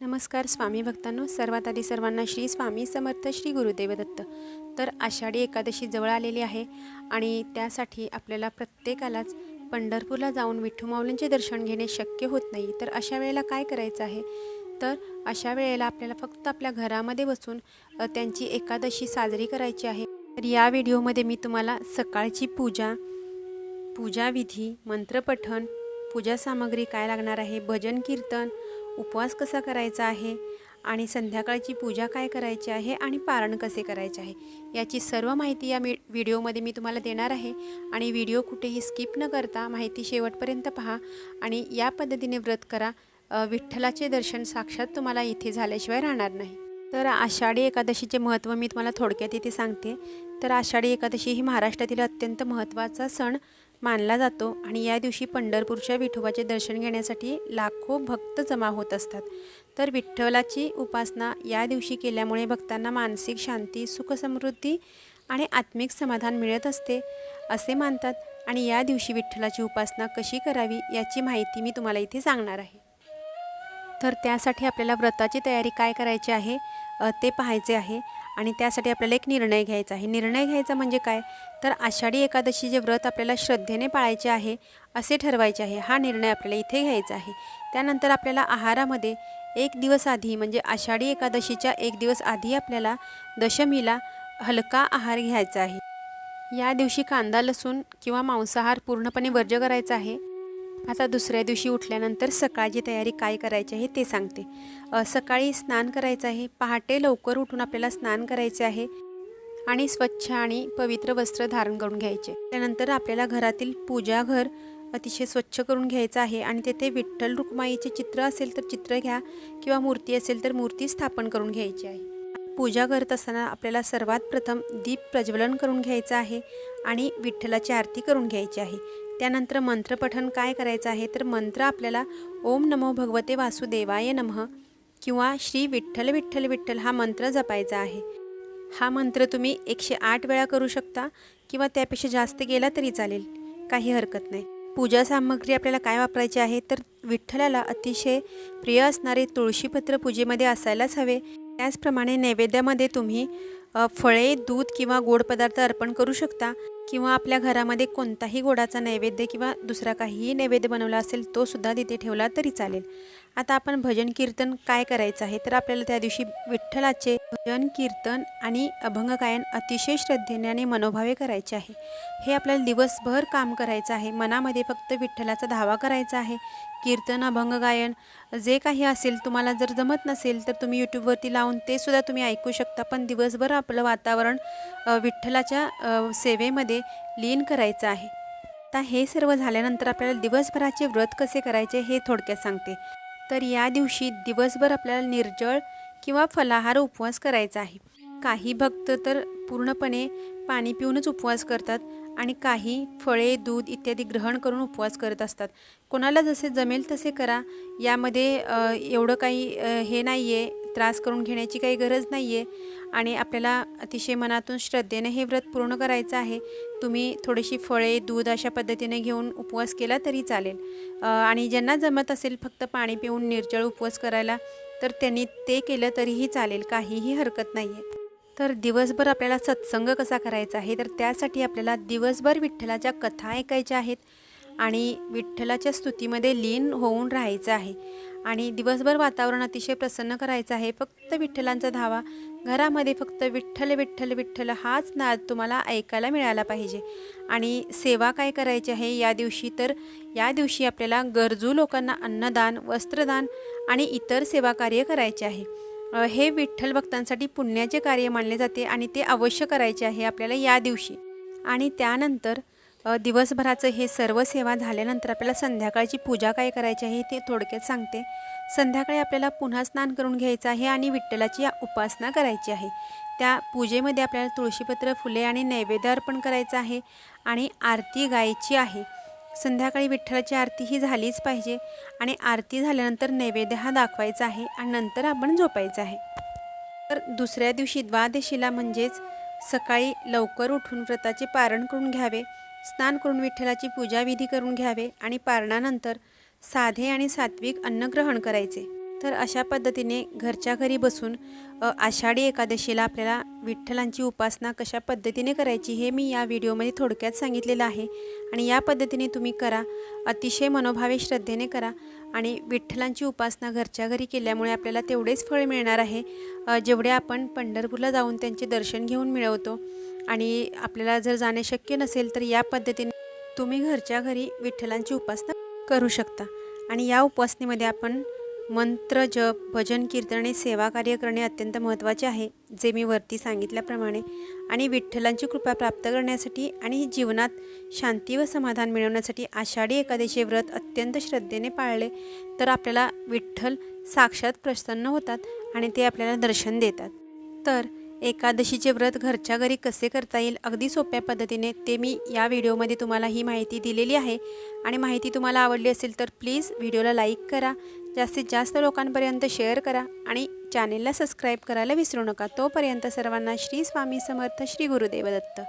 नमस्कार स्वामी भक्तांनो. सर्वात आधी सर्वांना श्री स्वामी समर्थ श्री गुरुदेव दत्त. तर आषाढी एकादशी जवळ आलेली आहे आणि त्यासाठी आपल्याला प्रत्येकालाच पंढरपूरला जाऊन विठ्ठू माऊलींचे दर्शन घेणे शक्य होत नाही. तर अशा वेळेला काय करायचं आहे? तर अशा वेळेला आपल्याला फक्त आपल्या घरामध्ये बसून त्यांची एकादशी साजरी करायची आहे. तर या व्हिडिओमध्ये मी तुम्हाला सकाळची पूजा पूजाविधी मंत्रपठण पूजा सामग्री काय लागणार आहे भजन कीर्तन उपवास कसा करायचा आहे? आणि संध्याकाळची पूजा काय करायची आहे? आणि पारण कसे करायचे आहे? याची सर्व माहिती या मी व्हिडिओमध्ये मी तुम्हाला देणार आहे. आणि व्हिडिओ कुठेही स्किप न करता माहिती शेवटपर्यंत पहा. आणि या पद्धतीने व्रत करा. विठ्ठलाचे दर्शन साक्षात तुम्हाला इथे झाल्याशिवाय राहणार नाही. तर आषाढी एकादशीचे महत्त्व मी तुम्हाला थोडक्यात इथे सांगते. तर आषाढी एकादशी ही महाराष्ट्रातील अत्यंत महत्त्वाचा सण. मानला जातो आणि या दिवशी पंढरपूरच्या विठोबाचे दर्शन घेण्यासाठी लाखो भक्त जमा होत असतात. तर विठ्ठलाची उपासना या दिवशी केल्यामुळे भक्तांना मानसिक शांती सुखसमृद्धी आणि आत्मिक समाधान मिळत असते असे मानतात. आणि या दिवशी विठ्ठलाची उपासना कशी करावी याची माहिती मी तुम्हाला इथे सांगणार आहे. तर त्यासाठी आपल्याला व्रताची तयारी काय करायची आहे ते पाहायचे आहे. आणि त्यासाठी आपल्याला एक निर्णय घ्यायचा आहे. निर्णय घ्यायचा म्हणजे काय? तर आषाढी एकादशीचे व्रत आपल्याला श्रद्धेने पाळायचे आहे असे ठरवायचे आहे. हा निर्णय आपल्याला इथे घ्यायचा आहे. त्यानंतर आपल्याला आहारामध्ये एक दिवस आधी म्हणजे आषाढी एकादशीच्या एक दिवस आधी आपल्याला दशमीला हलका आहार घ्यायचा आहे. या दिवशी कांदा लसूण किंवा मांसाहार पूर्णपणे वर्ज्य करायचा आहे. आता दुसऱ्या दिवशी उठल्यानंतर सकाळची तयारी काय करायची आहे ते सांगते. सकाळी स्नान करायचं आहे. पहाटे लवकर उठून आपल्याला स्नान करायचे आहे आणि स्वच्छ आणि पवित्र वस्त्र धारण करून घ्यायचे. त्यानंतर आपल्याला घरातील पूजाघर अतिशय स्वच्छ करून घ्यायचं आहे आणि तेथे विठ्ठल रुक्माईचे चित्र असेल तर चित्र घ्या किंवा मूर्ती असेल तर मूर्ती स्थापन करून घ्यायची आहे. पूजा करत असताना आपल्याला सर्वात प्रथम दीप प्रज्वलन करून घ्यायचं आहे आणि विठ्ठलाची आरती करून घ्यायची आहे. त्यानंतर मंत्रपठन काय करायचं आहे? तर मंत्र आपल्याला ओम नमो भगवते वासुदेवाय नमः किंवा श्री विठ्ठल विठ्ठल विठ्ठल हा मंत्र जपायचा आहे. हा मंत्र तुम्ही एकशे आठ वेळा करू शकता किंवा त्यापेक्षा जास्त गेला तरी चालेल. काही हरकत नाही. पूजा सामग्री आपल्याला काय वापरायची आहे? तर विठ्ठलाला अतिशय प्रिय असणारे तुळशीपत्र पूजेमध्ये असायलाच हवे. त्याचप्रमाणे नैवेद्यामध्ये तुम्ही फळे दूध किंवा गोड पदार्थ अर्पण करू शकता किंवा आपल्या घरामध्ये कोणताही गोडाचा नैवेद्य किंवा दुसरा काहीही नैवेद्य बनवला असेल तो सुद्धा तिथे ठेवला तरी चालेल. आता आपण भजन कीर्तन काय करायचं आहे? तर आपल्याला त्या दिवशी विठ्ठलाचे भजन कीर्तन आणि अभंगगायन अतिशय श्रद्धेने आणि मनोभावे करायचे आहे. हे आपल्याला दिवसभर काम करायचं आहे. मनामध्ये फक्त विठ्ठलाचा धावा करायचा आहे. कीर्तन अभंग गायन जे काही असेल तुम्हाला जर जमत नसेल तर तुम्ही यूट्यूबवरती लावून ते सुद्धा तुम्ही ऐकू शकता. पण दिवसभर आपलं वातावरण विठ्ठलाच्या सेवेमध्ये लीन करायचं आहे. आता हे सर्व झाल्यानंतर आपल्याला दिवसभराचे व्रत कसे करायचे हे थोडक्यात सांगते. तर या दिवशी दिवसभर आपल्याला निर्जळ किंवा फलाहार उपवास करायचा आहे. काही भक्त तर पूर्णपणे पाणी पिऊनच उपवास करतात. आणि काही फळे दूध इत्यादी ग्रहण करून उपवास करत असतात. कोणाला जसे जमेल तसे करा. यामध्ये एवढं काही हे नाही आहे त्रास करून घेण्याची काही गरज नाही आहे आणि आपल्याला अतिशय मनातून श्रद्धेने हे व्रत पूर्ण करायचं आहे. तुम्ही थोडीशी फळे दूध अशा पद्धतीने घेऊन उपवास केला तरी चालेल. आणि ज्यांना जमत असेल फक्त पाणी पिऊन निर्जळ उपवास करायला तर त्यांनी ते केलं तरीही चालेल. काहीही हरकत नाही आहे तर दिवसभर आपल्याला सत्संग कसा करायचा आहे तर त्यासाठी आपल्याला दिवसभर विठ्ठलाच्या कथा ऐकायच्या आहेत आणि विठ्ठलाच्या स्तुतीमध्ये लीन होऊन राहायचं आहे. आणि दिवसभर वातावरण अतिशय प्रसन्न करायचं आहे. फक्त विठ्ठलांचा धावा. घरामध्ये फक्त विठ्ठल विठ्ठल विठ्ठल हाच नाद तुम्हाला ऐकायला मिळाला पाहिजे. आणि सेवा काय करायची आहे या दिवशी तर या दिवशी आपल्याला गरजू लोकांना अन्नदान वस्त्रदान आणि इतर सेवा कार्य करायचे आहे. हे विठ्ठल भक्तांसाठी पुण्याचे कार्य मानले जाते आणि ते अवश्य करायचे आहे आपल्याला या दिवशी. आणि त्यानंतर दिवसभराचं हे सर्व सेवा झाल्यानंतर आपल्याला संध्याकाळची पूजा काय करायची आहे ते थोडक्यात सांगते. संध्याकाळी आपल्याला पुन्हा स्नान करून घ्यायचं आहे आणि विठ्ठलाची उपासना करायची आहे. त्या पूजेमध्ये आपल्याला तुळशीपत्र फुले आणि नैवेद्य अर्पण करायचं आहे आणि आरती गायची आहे. संध्याकाळी विठ्ठलाची आरती ही झालीच पाहिजे आणि आरती झाल्यानंतर नैवेद्य हा दाखवायचा आहे आणि नंतर आपण झोपायचं आहे. तर दुसऱ्या दिवशी द्वादशीला म्हणजेच सकाळी लवकर उठून व्रताचे पारण करून घ्यावे स्नान करून विठ्ठलाची पूजाविधी करून घ्यावे आणि पारणानंतर साधे आणि सात्विक अन्न ग्रहण करायचे. तर अशा पद्धतीने घरच्या घरी बसून आषाढी एकादशीला आपल्याला विठ्ठलांची उपासना कशा पद्धतीने करायची हे मी या व्हिडिओमध्ये थोडक्यात सांगितलेलं आहे. आणि या पद्धतीने तुम्ही करा अतिशय मनोभावे श्रद्धेने करा आणि विठ्ठलांची उपासना घरच्या घरी केल्यामुळे आपल्याला तेवढेच फळ मिळणार आहे. जेवढे आपण पंढरपूरला जाऊन त्यांचे दर्शन घेऊन मिळवतो आणि आपल्याला जर जाणे शक्य नसेल तर या पद्धतीने तुम्ही घरच्या घरी विठ्ठलांची उपासना करू शकता. आणि या उपासनेमध्ये आपण मंत्र जप भजन आणि सेवा कार्य करणे अत्यंत महत्त्वाचे आहे जे मी वरती सांगितल्याप्रमाणे. आणि विठ्ठलांची कृपा प्राप्त करण्यासाठी आणि जीवनात शांती व समाधान मिळवण्यासाठी आषाढी एकादशी व्रत अत्यंत श्रद्धेने पाळले तर आपल्याला विठ्ठल साक्षात प्रसन्न होतात आणि ते आपल्याला दर्शन देतात. तर एकादशीचे व्रत घरच्या घरी कसे करता येईल अगदी सोप्या पद्धतीने ते मी या व्हिडिओमध्ये तुम्हाला ही माहिती दिलेली आहे. आणि माहिती तुम्हाला आवडली असेल तर प्लीज व्हिडिओला लाईक करा जास्तीत जास्त लोकांपर्यंत शेअर करा आणि चॅनेलला सबस्क्राईब करायला विसरू नका. तोपर्यंत सर्वांना श्री स्वामी समर्थ श्री गुरुदेव दत्त